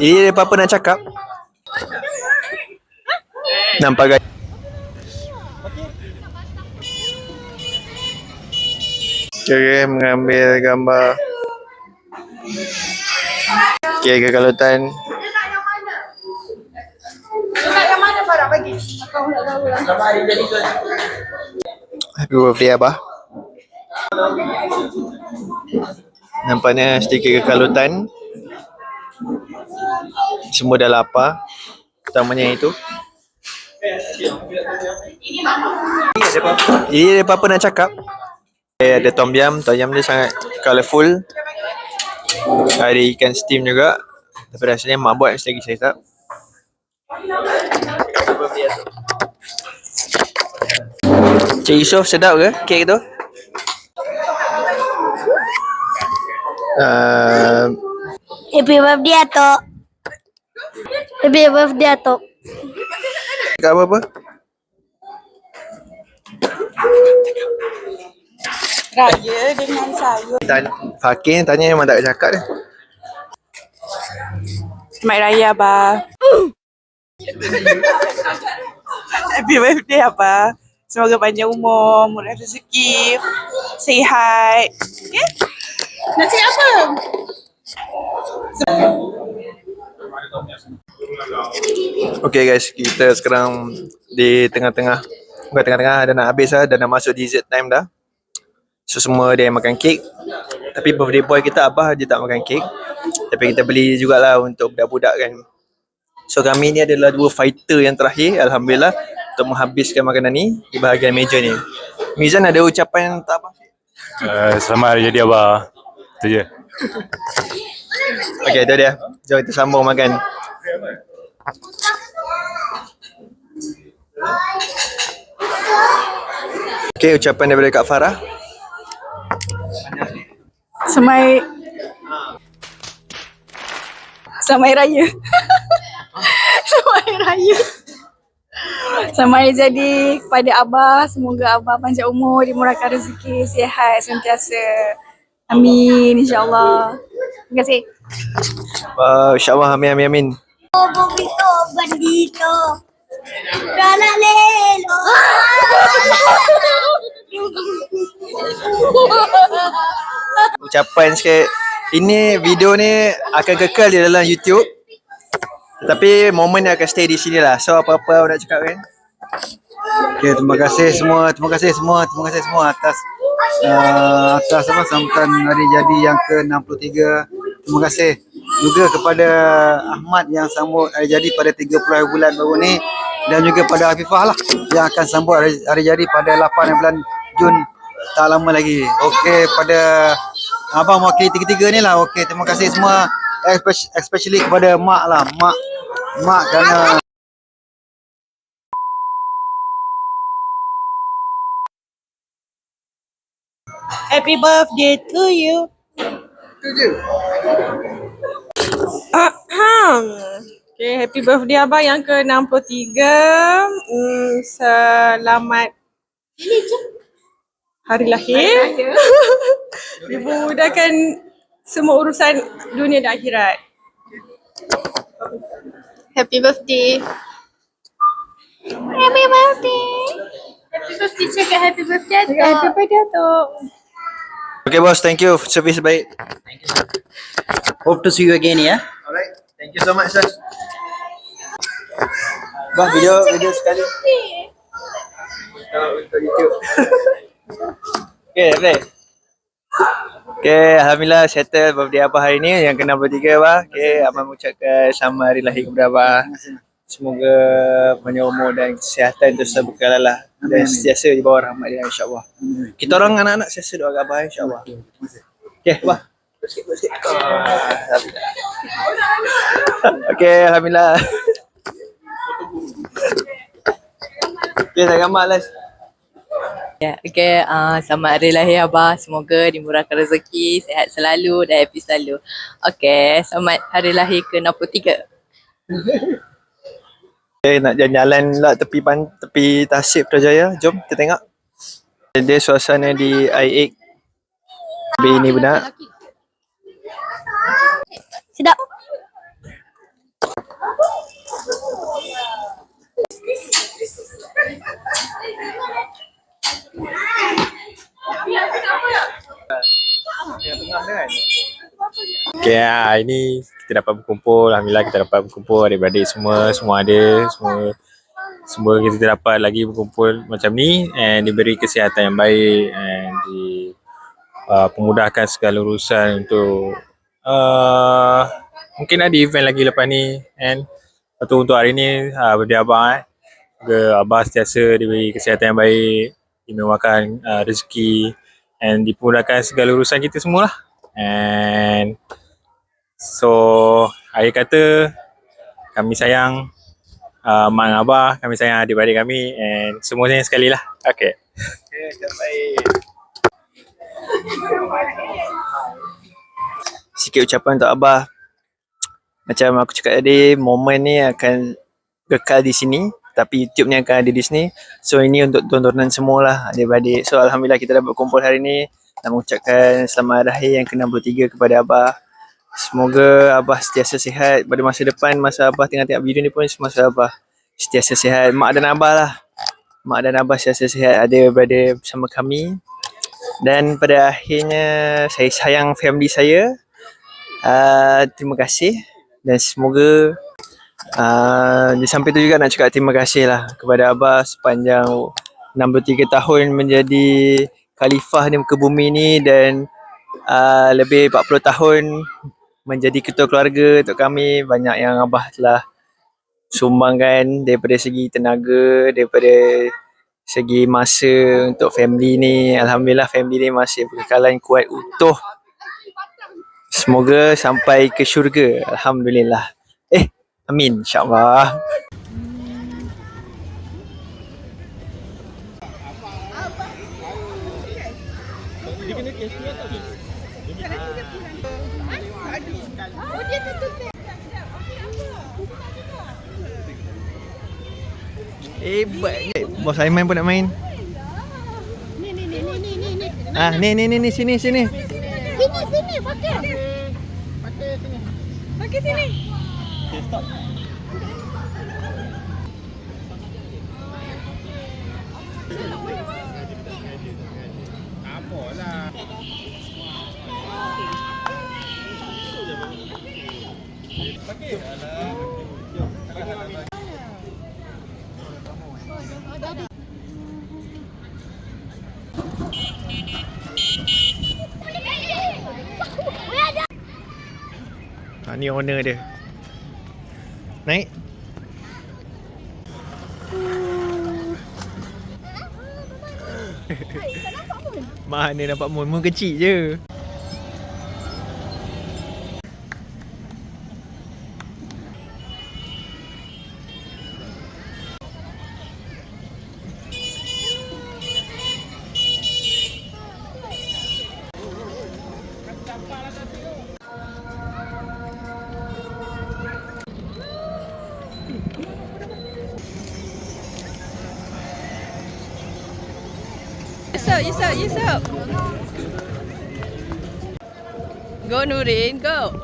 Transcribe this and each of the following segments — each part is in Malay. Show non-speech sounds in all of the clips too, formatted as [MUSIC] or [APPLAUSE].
Ini apa apa nak cakap? Nampak guys. Okay, mengambil gambar Okay, kekalutan Happy birthday Abah Nampaknya stiker kekalutan. Semua dah lapar. Utamanya itu. Ini ada apa-apa nak cakap? Eh, ada tom yum, tom yum dia sangat colourful. Ada ikan steam juga. Tapi rasanya mak buat lagi saya tak. Cik Yusof sedap ke kek tu? Happy birthday Atok. Happy birthday Atok. cakap apa-apa? Raya dengan saya. Tan Fakir tanya memang tak cakap dia. Selamat Raya, Abah. Happy birthday, Abah. Semoga panjang umur, murah rezeki, sihat. Okay? Nak cakap apa? Okay guys, kita sekarang di tengah-tengah. Bukan tengah-tengah, dah nak habis lah, dah nak masuk dessert time dah. So semua dia yang makan kek. Tapi birthday boy kita Abah dia tak makan kek. Tapi kita beli jugalah untuk budak-budak kan. So kami ni adalah dua fighter yang terakhir Alhamdulillah Untuk menghabiskan makanan ni Di bahagian meja ni. Mizan ada ucapan tak apa? Uh, selamat hari jadi Abah. Itu je. [LAUGHS] Okay tu dia Jom kita sambung makan Okay ucapan daripada Kak Farah Semai Selamat Hari Raya. [LAUGHS] Selamat Hari Raya. Selamat Hari Jadi kepada Abah. Semoga Abah panjang umur, dimurahkan rezeki, sihat sentiasa. Amin insyaAllah. Terima kasih. Wow, insyaAllah amin amin amin Bobito, bandito. Tralalelo. Ucapan sikit Ini video ni akan kekal di dalam YouTube Tapi momen dia akan stay di sini lah So apa-apa awak nak cakap kan Okay, terima kasih semua, terima kasih semua, terima kasih semua atas uh, atas apa sambutan hari jadi yang ke-63. Terima kasih juga kepada Ahmad yang sambut hari jadi pada 30 hari bulan baru ni dan juga pada Afifah lah yang akan sambut hari, hari jadi pada 8 bulan Jun tak lama lagi. Okey, pada abang mewakili tiga-tiga ni lah. Okey, terima kasih semua especially kepada mak lah, mak mak kerana Happy birthday to you. Ahem. Okay, happy birthday Abah yang ke-63. Hmm, selamat hari lahir. [LAUGHS] Dimudahkan semua urusan dunia dan akhirat. Happy birthday. Happy birthday. Happy birthday cakap happy birthday Happy birthday Atok. Okay boss, thank you. Service baik. Hope to see you again, yeah? Alright, thank you so much sir. Bah, video video sekali. Untuk, untuk YouTube Okay, okay. Okay, Alhamdulillah settle birthday Abah hari ni yang ke-63 Abah. Okay, Abang mengucapkan selamat hari lahir kepada Abah. Semoga panjang umur dan kesihatan terus berkala lah. Dan sentiasa di bawah rahmat dia insyaAllah. Kita orang anak-anak sentiasa doa kat Abah insyaAllah. Okay, sikit. Ah, Alhamdulillah. Okay, Alhamdulillah. Okay, saya gambar lah. Ya, okay. Uh, selamat hari lahir Abah. Semoga dimurahkan rezeki, sehat selalu dan happy selalu. Okay, selamat hari lahir ke-63. Okay, nak jalan-jalan lah tepi pan, tepi Tasik Putrajaya. Jom kita tengok. Dia suasana di I8. Baby ni benar. Sedap. Okay, ah, hari ni kita dapat berkumpul. Alhamdulillah kita dapat berkumpul adik-beradik semua. Semua ada. Semua semua kita dapat lagi berkumpul macam ni and diberi kesihatan yang baik and di uh, pemudahkan segala urusan untuk uh, mungkin ada event lagi lepas ni and tu untuk hari ni uh, birthday abang eh Semoga abang sentiasa diberi kesihatan yang baik dimewahkan uh, rezeki and dipermudahkan segala urusan kita semua lah and so akhir kata kami sayang uh, mak dan abah, kami sayang adik-beradik kami and semuanya sekali lah. Okay. Okay, terbaik. Sikit ucapan untuk Abah. Macam aku cakap tadi, momen ni akan kekal di sini. Tapi YouTube ni akan ada di sini. So ini untuk tontonan semualah adik-beradik. So Alhamdulillah kita dapat kumpul hari ni. Dan mengucapkan selamat hari yang ke-63 kepada Abah. Semoga Abah sentiasa sihat pada masa depan. Masa Abah tengah tengok video ni pun semasa Abah sentiasa sihat. Mak dan Abah lah. Mak dan Abah sentiasa sihat ada berada bersama kami. Dan pada akhirnya saya sayang family saya. Uh, terima kasih dan semoga uh, di samping tu juga nak cakap terima kasih lah kepada Abah sepanjang 63 tahun menjadi khalifah di muka bumi ni dan uh, lebih 40 tahun menjadi ketua keluarga untuk kami. Banyak yang Abah telah sumbangkan daripada segi tenaga daripada segi masa untuk family ni. Alhamdulillah family ni masih berkekalan kuat utuh. Semoga sampai ke syurga. Alhamdulillah. Eh amin insyaAllah Hebat eh, Bos Aiman pun nak main Ah, ni ni ni ni sini sini. Sini, sini, pakai. Pakai sini. Ha, ni owner dia. Naik. Mana nampak moon? Moon kecil je. Yusuf, Yusuf, Yusuf. Go Nurin, go.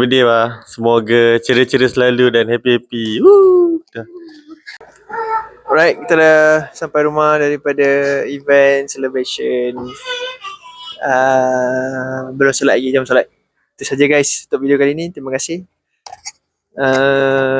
Birthday lah. Semoga ceria-ceria selalu dan happy-happy. Woo! Alright, kita dah sampai rumah daripada event celebration. Uh, belum solat lagi, jam solat. Itu saja guys untuk video kali ni. Terima kasih. Uh,